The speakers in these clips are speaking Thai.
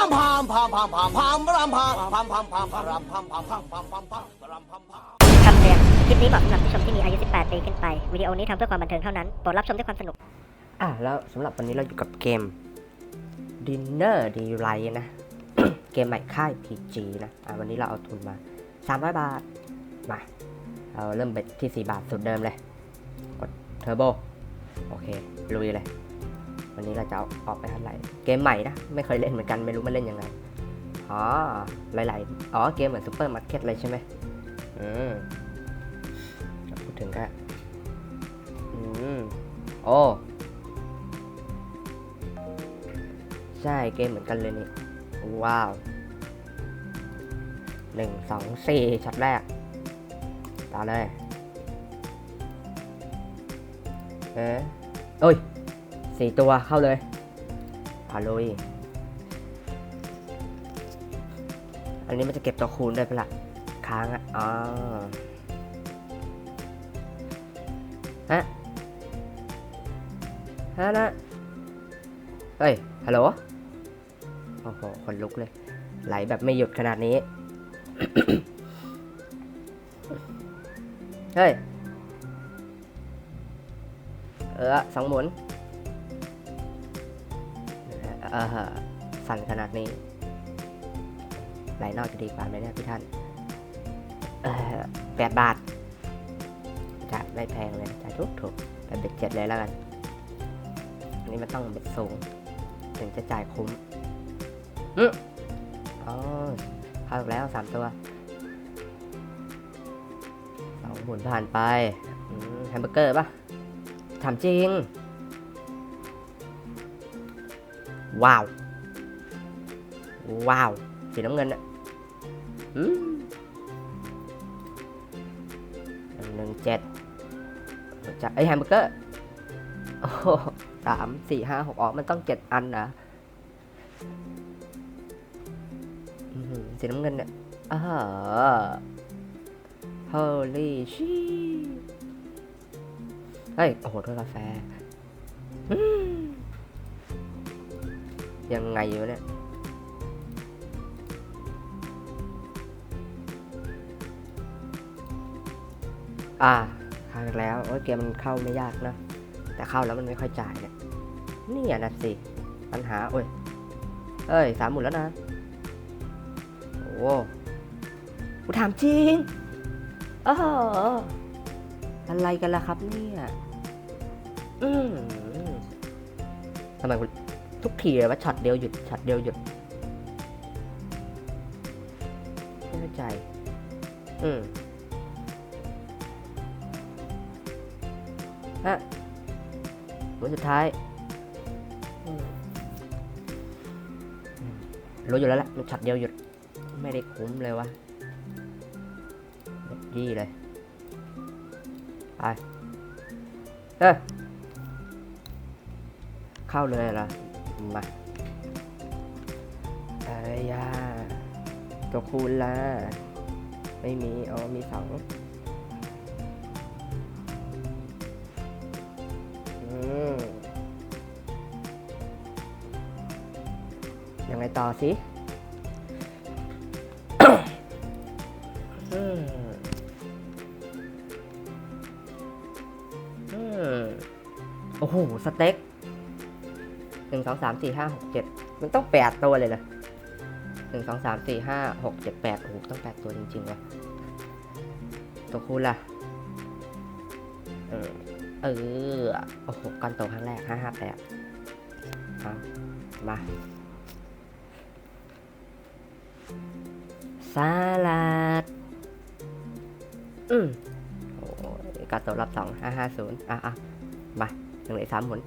ามพามพามพามพามพามรามพามพามพามพามพามรามพามพามพามพามพามพามรามพามพามคำเตือนคลิปนี้เหมาะสำหรับผู้ชมที่มีอายุ 18 ปีขึ้นไป วิดีโอนี้ทำเพื่อความบันเทิงเท่านั้น โปรดรับชมด้วยความสนุก อะแล้วสำหรับวันนี้เราอยู่กับเกม Dinner d e l i g h t นะ เกมใหม่ค่าย PG นะ อะวันนี้เราเอาทุนมา 300 บาท มา เราเริ่มไปที่ 4 บาทสุดเดิมเลย กดเทอร์โบ โอเค ลุยเลย วันนี้เราจะออกไปเท่าไหร่ เกมใหม่นะ ไม่เคยเล่นเหมือนกัน ไม่รู้มันเล่นยังไง อ๋อ หลายๆ อ๋อ เกมเหมือนซูเปอร์มาร์เก็ตเลยใช่ไหมอืมพูดถึงก็อืม โอ้ ใช่ เกมเหมือนกันเลยนี่ ว้าวหนึ่งสองสี่ช็อตแรก ต่อเลย เอ๊ะเอ้ย สี่ตัวเข้าเลยอาลุย อันนี้มันจะเก็บตัวคูณได้เปะล่าค้างอะอ๋อฮะ ฮะนะ เฮ้ย ฮัลโหล โอ้โหคนลุกเลย ไหลแบบไม่หยุดขนาดนี้ เฮ้ย เออสองหมุน ออสั่นขนาดนี้ ไหลนอกจะดีกว่าไหมเนี่ยพี่ท่านเออแปดบาท จะไม่แพงเลยจะถูกถูกๆแต่เบ็ดเจ็ดเลยแล้วกัน อันนี้มันต้องเบ็ดสูง ถึงจะจ่ายคุ้มอืออ๋อเข้าอีกแล้วสามตัวสองหมุนผ่านไปอืมแฮมเบอร์เกอร์ปะถามจริง ว้าว ว้าว สีน้ำเงินอะอืมหนึ่งเจ็ดจะไอแฮมเบอร์เกอร์โอ้โหสามสี่ห้าหกออกมันต้องเจ็ดอันนะสีน้ำเงินเนี่ยอ่า holy shit เฮ้ย โอ้โหถ้วยกาแฟอืม ยังไงอยู่เนี่ยอ่าเข้าแล้วโอ้ยเกมมันเข้าไม่ยากนะ แต่เข้าแล้วมันไม่ค่อยจ่ายเนี่ยนี่อะนะสิปัญหาโอ้ยเอ้ยสามหมุนแล้วนะโอ้โหกูถามจริงเอออะไรกันล่ะครับเนี่ย อืมทำไมกู ทุกทีเลยว่าช็อตเดียวหยุดช็อตเดียวหยุดไม่เข้าใจ อืมฮะหมุนสุดท้ายรู้อยู่แล้วแหละมันช็อตเดียวหยุด ไม่ได้คุ้มเลยวะยี่เลยไปเออเข้าเลยเหรอ มาเอ้ยยาตัวคูณละไม่มี อ๋อ มีสองอยังไงต่อสิอืมอืมโอ้โห สเต็ก หนึ่งสองสามสี่ห้าหกเจ็ดมันต้องแปดตัวเลยนะหนึ่งสองสามสี่ห้าหกเจ็ดแปดโอ้โหต้องแปดตัวจริงๆว่ะตัวคูณล่ะ เออ เออ โอ้โหก้อนโตครั้งแรกห้าห้าแปดเอามาสลัด อืมโอ้ยการตอบรับสองห้าห้าศูนย์อะอะมาหนึ่งเลยสามหมุน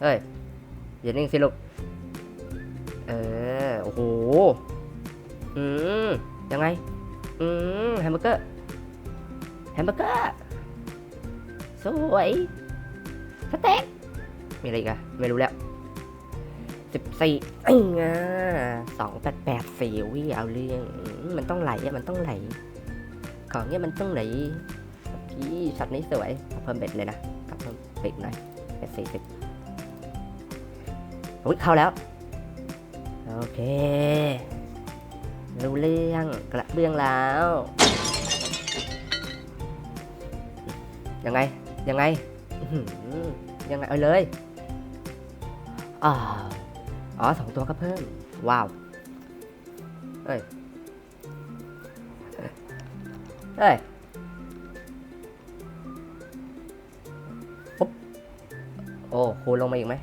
เฮ้ยอย่านิ่งสิลูก เออ โอ้โห อืม ยังไง อืม แฮมเบอร์เกอร์ แฮมเบอร์เกอร์ สวยสเต็กมีอะไรกอะไม่รู้แล้วสิบสี่ไอ้งาสองแปดแปดสี่วิเอาเรื่อง มันต้องไหลอะมันต้องไหล ของเนี้ยมันต้องไหลพี่ช็อตนี้สวยเอาเพิ่มเบ็ดเลยนะกับเพิ่มเบ็ดหน่อยเป็นสี่สิบ อุ้ยเข้าแล้ว โอเค รู้เรื่องกระเบื้องแล้ว ยังไง ยังไง ยังไง เอาเลยอาอ๋อสองตัวก็เพิ่ม ว้าว เอ้ย เอ้ยปุ๊บโอ้คูณลงมาอีกไหม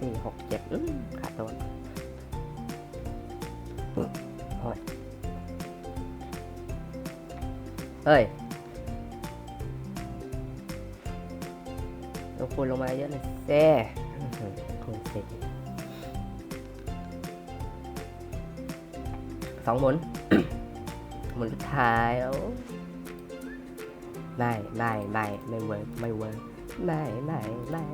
สี่หกเจ็ดอืมขาดตัวโอ้ยเอ้ยเราคูณลงมาเยอะหน่อยเซ่อื้อหือคูณสิสองหมุน หมุนสุดท้ายโอ้ไม่ไม่ไม่ไม่เวิร์กไม่เวิร์กไม่ไม่ไม่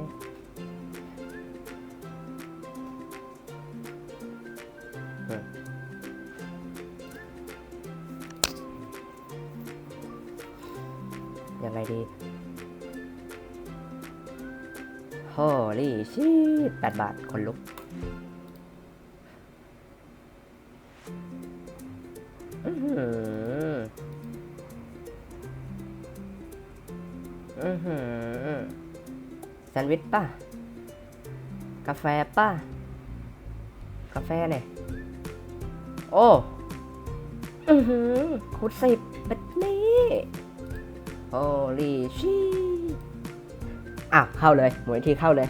ยังไงดี Holy shit แปดบาท คนลุก อือหือ อือหือแซนด์วิชป่ะ กาแฟป่ะ กาแฟเนี่ย โอ้ อือหือคูณสิบแบบนี้ โอ้ลีชีอ้าวเข้าเลยหมวยทีเข้าเลย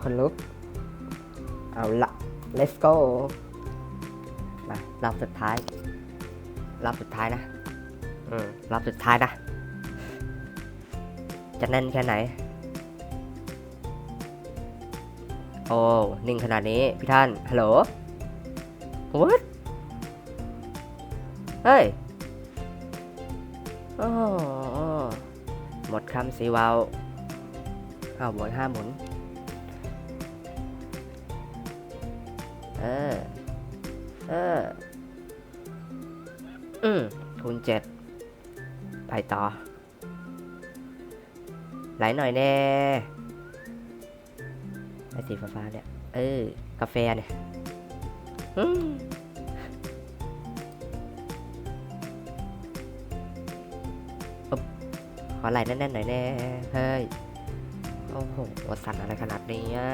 คนลุก เอาละ let's go มารอบสุดท้ายรอบสุดท้ายนะอืมรอบสุดท้ายนะ จะแน่นแค่ไหน โอ้นิ่งขนาดนี้ พี่ท่าน ฮัลโหล what เฮ้ย โอ้ หมดคำสีวาวอ้าวหมุนห้าหมุน เออ เออ อืมคูณเจ็ดไปต่อ ไหลหน่อยแน่ไอสีฟ้าๆเนี่ย เออ กาแฟเนี่ย อืม ไหลแน่นๆหน่อยแน่เฮ้ยโอ้โหสั่นอะไรขนาดนี้อะ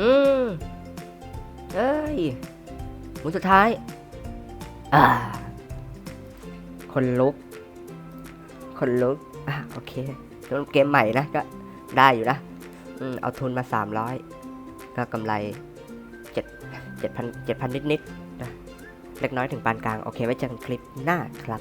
อืมเอ้ยหมุนสุดท้าย อ่า คนลุก คนลุก อะโอเคเล่นเกมใหม่นะก็ได้อยู่นะ อืม เอาทุนมาสามร้อยก็กำไรเจ็ดเจ็ดพันเจ็ดพันนิดๆนะ เล็กน้อยถึงปานกลาง โอเค ไว้เจอกันคลิปหน้าครับ